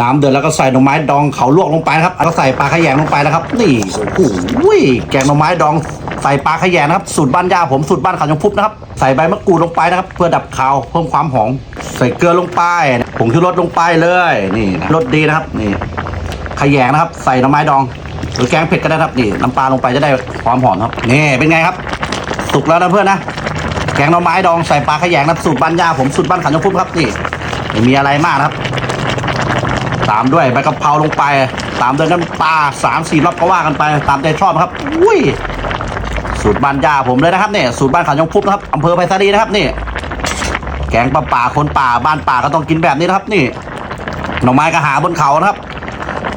น้ำเดือดแล้วก็ใส่หน่อไม้ดองเขาลวกลงไปนะครับแล้วใส่ปลาขยงลงไปนะครับ นี่โอ้โหแกงหน่อไม้ดองใส่ปลาขยงนะครับ สูตรบ้านย่าผมสูตรบ้านเขายงพุบนะครับ ใส่ใบมะกรูดลงไปนะครับ เพื่อดับคาวเพิ่มความหอมใส่เกลือลงไปผงชูรสลงไปเลยนี่นะรสดีนะครับนี่ขยงนะครับ ใส่หน่อไม้ดอง หรือแกงเผ็ดก็ได้ครับนี่น้ำปลาลงไปจะได้ความหอมครับนี่เป็นไงครับ สุกแล้วนะเพื่อนนะแกงหน่อไม้ดองใส่ปลาขยงนะครับสูตรบ้านย่าผมสูตรบ้านขันยงพุบครับนี่ไม่มีอะไรมากครับามด้วยใบกะเพราลงไป ตามด้วยน้ำปลาสามสี่รอบก็ว่ากันไป ตามใจชอบครับ อุ้ย สูตรบ้านย่าผมเลยนะครับเนี่ยสูตรบ้านขันยงพุบนะครับอำเภอไผ่สาลีนะครับนี่ แกงปลาป่าคนป่าบ้านป่าก็ต้องกินแบบนี้นะครับนี่ หน่อไม้ก็หาบนเขานะครับ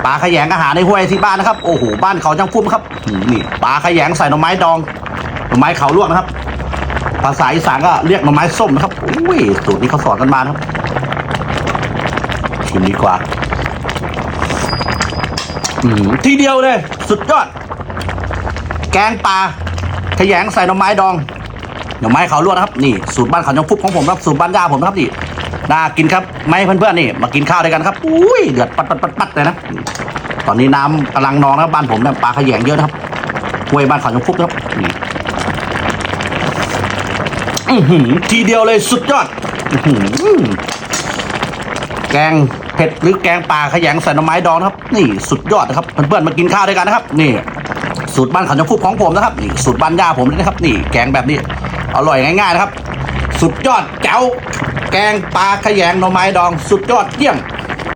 ปลาขยงก็หาในห้วยที่บ้านนะครับ โอ้โห บ้านเขาจังพุ่มครับ นี่ปลาขยงใส่หน่อไม้ดอง หน่อไม้เขาลวกนะครับ ภาษาอีสานก็เรียกหน่อไม้ส้มนะครับ อุ้ย สูตรนี้เขาสอนกันมานะครับชิมดีกว่า ทีเดียวเลย สุดยอด แกงปลาขยงใส่หน่อไม้ดองหน่อไม้เขาลวกนะครับ นี่สูตรบ้านเขายงพุบของผมครับสูตรบ้านย่าผมนะครับนี่น่ากินครับไหมเพื่อนๆนี่ มากินข้าวด้วยกันครับอุ้ยเดือดปัดปัดปัดปัดเลยนะตอนนี้น้ำกำลังนองนะครับบ้านผมเนี่ยปลาขยงเยอะนะครับห้วยบ้านเขายงพุบครับนี่ทีเดียวเลยสุดยอดแกง เผ็ดหรือแกงปลาขยงใส่หน่อไม้ดองนะครับ นี่สุดยอดนะครับเพื่อนๆมากินข้าวด้วยกันนะครับ นี่ สูตรบ้านเขายงพุบของผมนะครับนี่สูตรบ้านย่าผมเลยนะครับ นี่แกงแบบนี้อร่อยง่ายๆนะครับ สุดยอดแจ๋วแกงปลาขยงหน่อไม้ดอง สุดยอดเยี่ยม